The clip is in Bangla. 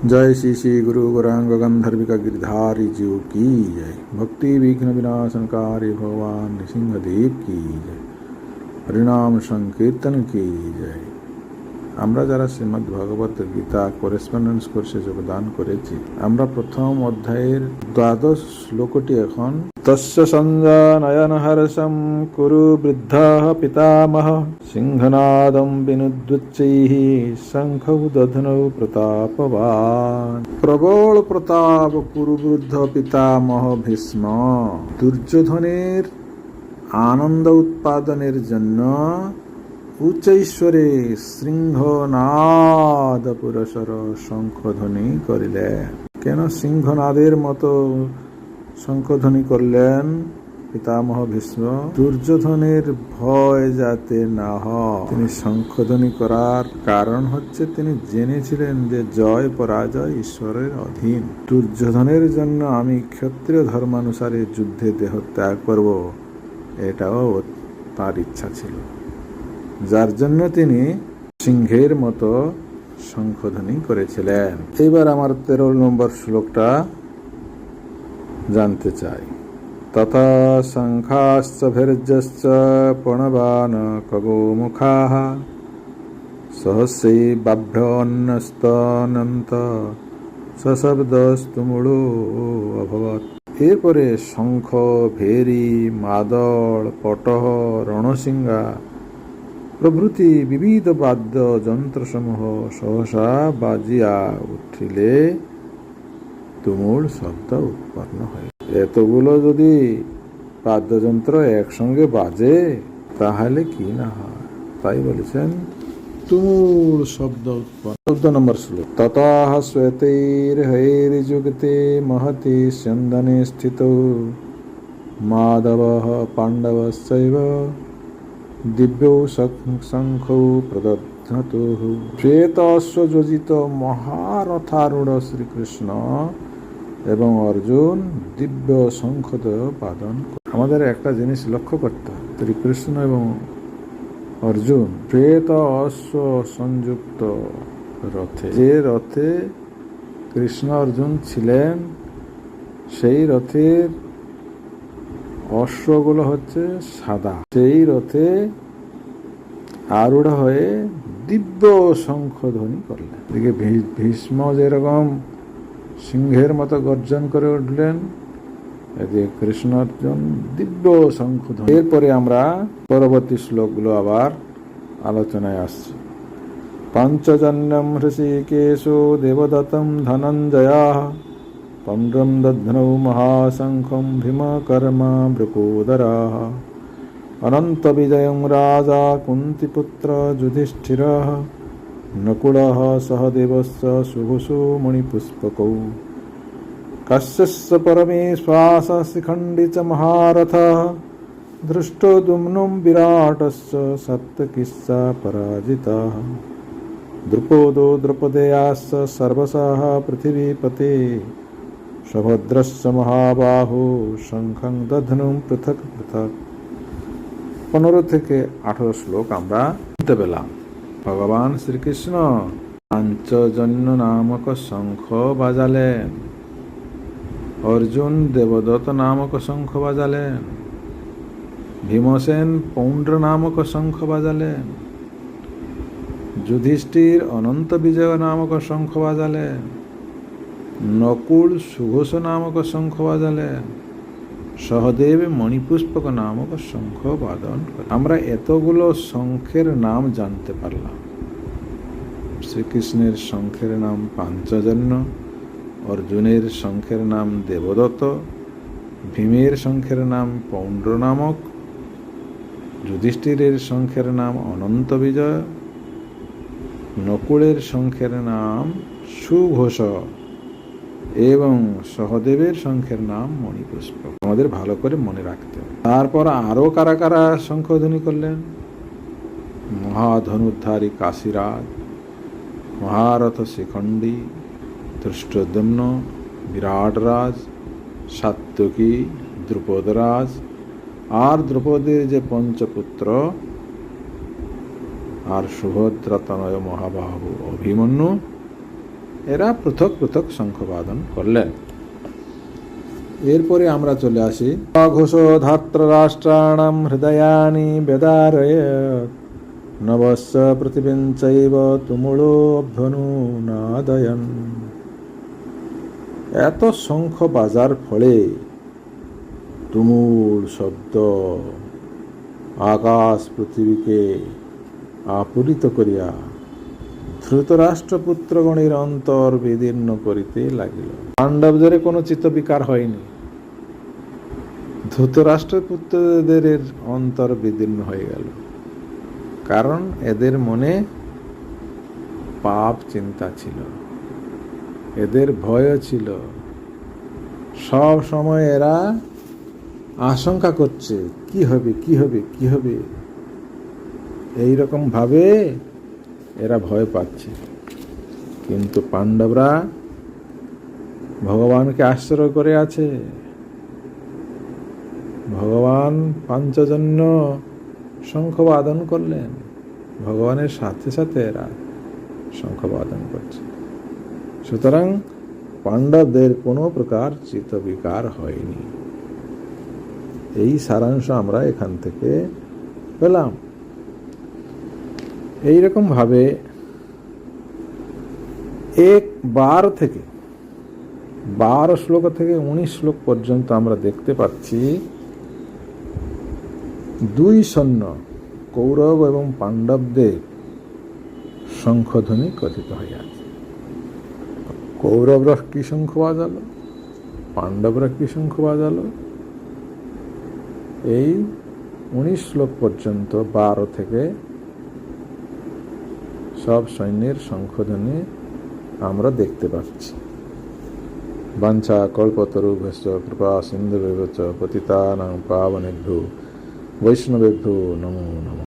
जय श्री श्री गुरु गौरांग गंधर्विका गिरधारी जीव की जय भक्ति विघ्न विनाशनकारी भगवान नृसिंहदेव की जय হরিনাম সংকীর্তন কি জয় আমরা যারা শ্রীমদ্ ভগবত গীতা করেসপন্ডেন্স কোর্সে যোগদান করেছি আমরা প্রথম অধ্যায়ের দ্বাদশ শ্লোকটি এখন সঞ্জনয়ন হর্ষম কুরু বৃদ্ধ পিতামহ সিংহনাদম বিনুদ্বচ্চৈঃ শঙ্খৌ দধনৌ প্রতাপবান প্রবল প্রতাপ কুরু বৃদ্ধ পিতামহ ভীষ্ম দুর্যোধনের আনন্দ উৎপাদনের জন্য উচ্চৈশ্বরে সিংহনাদ পুরসর শঙ্খধ্বনি করিলেন কেন সিংহনাদের মতো শঙ্খধ্বনি করলেন পিতামহ ভীষ্ম, দুর্যোধনের ভয় যাতে না হয়। তিনি শঙ্খধ্বনি করার কারণ হচ্ছে তিনি জেনেছিলেন যে জয় পরাজয় ঈশ্বরের অধীন। দুর্যোধনের জন্য আমি ক্ষত্রিয় ধর্মানুসারে যুদ্ধে দেহ ত্যাগ করব, এটাও তার ইচ্ছা ছিল। যার জন্য তিনি সিংহের মতো শঙ্খধ্বনি করেছিলেন। এইবার আমার তেরো নম্বর শ্লোকটা জানতে চাই। তথা শঙ্খাশ্চ ভীর্যশ্চ পণবান কবো মুখাহ সহস্রী বাভ্যন্নস্তনন্ত সশব্দস্তুমূঢ় অভবত এরপরে শঙ্খ, ভেরি, মাদল, পটহ রণসিংহা প্রভৃতি বিবিধ বাদ্য যন্ত্রসমূহ সহসা বাজিয়া উঠিলে তুমুল শব্দ উৎপন্ন হয়। এতগুলো যদি বাদ্যযন্ত্র একসঙ্গে বাজে, তাহলে কি না হয়? তাই বলেছেন তুমুল শব্দ উৎপন্ন। চোদ্দ নম্বর শ্লোক। ততঃ শ্বেতৈর হৈর্যুগতে মহতি স্যন্দনে স্থিত। মাধব পাণ্ডবস্যৈব দিব্যৌ শঙ্খৌ প্রদধতু শ্বেত অশ্বযোজিত মহারথারূঢ় শ্রীকৃষ্ণ এবং অর্জুন দিব্য শঙ্খদ পাদন আমাদের একটা জিনিস লক্ষ্য করতে হবে। শ্রীকৃষ্ণ এবং অর্জুন প্রেত অশ্ব সংযুক্ত রথে। যে রথে কৃষ্ণ অর্জুন ছিলেন, সেই রথের অশ্বগুলো হচ্ছে সাদা। সেই রথে আরূঢ় হয়ে দিব্য শঙ্খধ্বনি করলেন। এদিকে ভীষ্ম যেরকম সিংহের মতো গর্জন করে উঠলেন। এদিকে কৃষ্ণ অর্জুন দিব্য শঙ্খধ্বনি। এরপরে আমরা পরবর্তী শ্লোকগুলো আবার আলোচনায় আসছি। পঞ্চজন্যম হৃষিকেশো দেবদত্তম ধনঞ্জয়া পণ্ড্রম দধ্নৌ মহাশঙ্খম ভীমকর্মা ভৃকোদরা অনন্ত বিজয়ং রাজা কুন্তিপুত্র যুধিষ্ঠির। नकुलः सहदेवश्च सुभुषु मणिपुष्पकौ कश्यस्य परमे श्वासशिखण्डि च महारथः। दृष्टो दुम्नुं विराटश्च सप्तकिस्सा पराजितः। द्रुपदो द्रुपदयाश्च सर्वसः पृथिवीपते। सुभद्रश्च महाबाहो शङ्खं दध्नुं पृथक् पृथक्। পুনর থেকে আঠারো শ্লোক আমরা পেলাম। ভগবান শ্রীকৃষ্ণ। পাঞ্চজন্য নামক শঙ্খ বাজালেন অর্জুন দেবদত্ত নামক শঙ্খ বাজালেন ভীমসেন পৌণ্ড্র নামক শঙ্খ বাজালেন যুধিষ্ঠির অনন্ত বিজয় নামক শঙ্খ বাজালেন নকুল সুঘোষ নামক শঙ্খ বাজালেন সহদেব মণিপুষ্পক নামক শঙ্খ বাদন আমরা এতগুলো শঙ্খের নাম জানতে পারলাম। শ্রীকৃষ্ণের শঙ্খের নাম পাঞ্চজন্য, অর্জুনের শঙ্খের নাম দেবদত্ত, ভীমের শঙ্খের নাম পৌণ্ড্র নামক যুধিষ্ঠিরের শঙ্খের নাম অনন্ত বিজয় নকুলের শঙ্খের নাম সুঘোষ। এবং সহদেবের শঙ্খের নাম মণিপুষ্প। আমাদের ভালো করে মনে রাখতে হবে। তারপর আরও কারা কারা শঙ্খধ্বনি করলেন? মহাধনুদ্ধারী কাশীরাজ, মহারথ শিখণ্ডী, ধৃষ্টদ্যম্ন, বিরাটরাজ সাত্যকী দ্রুপদরাজ, আর দ্রৌপদীর যে পঞ্চপুত্র, আর সুভদ্রা তনয় মহাবাহু অভিমন্যু এরা পৃথক পৃথক শঙ্খবাদন করলেন। এরপরে আমরা চলে আসি। ঘোষ ধাত্র রাষ্ট্রাণাম হৃদয়ানি বেদারয়, নবস্য প্রতিবিঞ্চৈব তুমুলো অভ্যনু নাদয়ন এত শঙ্খ বাজার ফলে তুমুল শব্দ আকাশ পৃথিবীকে আপূরিত করিয়া ধৃতরাষ্ট্রপুত্রগণের অন্তর বিদীর্ণ করিতে লাগিল। পাণ্ডবদের কোনো চিত্তবিকার হয়নি। ধৃতরাষ্ট্রপুত্রদের অন্তর বিদীর্ণ হয়ে গেল। কারণ এদের মনে পাপ চিন্তা ছিল। এদের ভয় ছিল। সব সময় এরা আশঙ্কা করছে, কি হবে কি হবে কি হবে? এই ভাবে এরা ভয় পাচ্ছে। কিন্তু পাণ্ডবরা ভগবানকে আশ্রয় করে আছে। ভগবান পাঞ্চজন্য শঙ্খবাদন করলেন। ভগবানের সাথে সাথে এরা শঙ্খবাদন করছে। সুতরাং পাণ্ডবদের কোনো প্রকার চিত্তবিকার হয়নি। এই সারাংশ আমরা এখান থেকে পেলাম। এইরকম ভাবে এক বার থেকে বারো শ্লোক থেকে উনিশ শ্লোক পর্যন্ত আমরা দেখতে পাচ্ছি, দুই সৈন্য, কৌরব এবং পাণ্ডবদের শঙ্খধ্বনি কথিত হয়ে আছে কৌরবরা কি শঙ্খ বাজালো? পাণ্ডবরা কি শঙ্খ বাজালো? এই উনিশ শ্লোক পর্যন্ত বারো থেকে সব সৈন্যের সংশোধনে আমরা দেখতে পাচ্ছি। বাঞ্ছা কল্পতরুভ্যশ্চ, কৃপা সিন্ধুভ্য পতিতানাং পাবনেভ্যো, বৈষ্ণবেভ্যো, নমো নমঃ।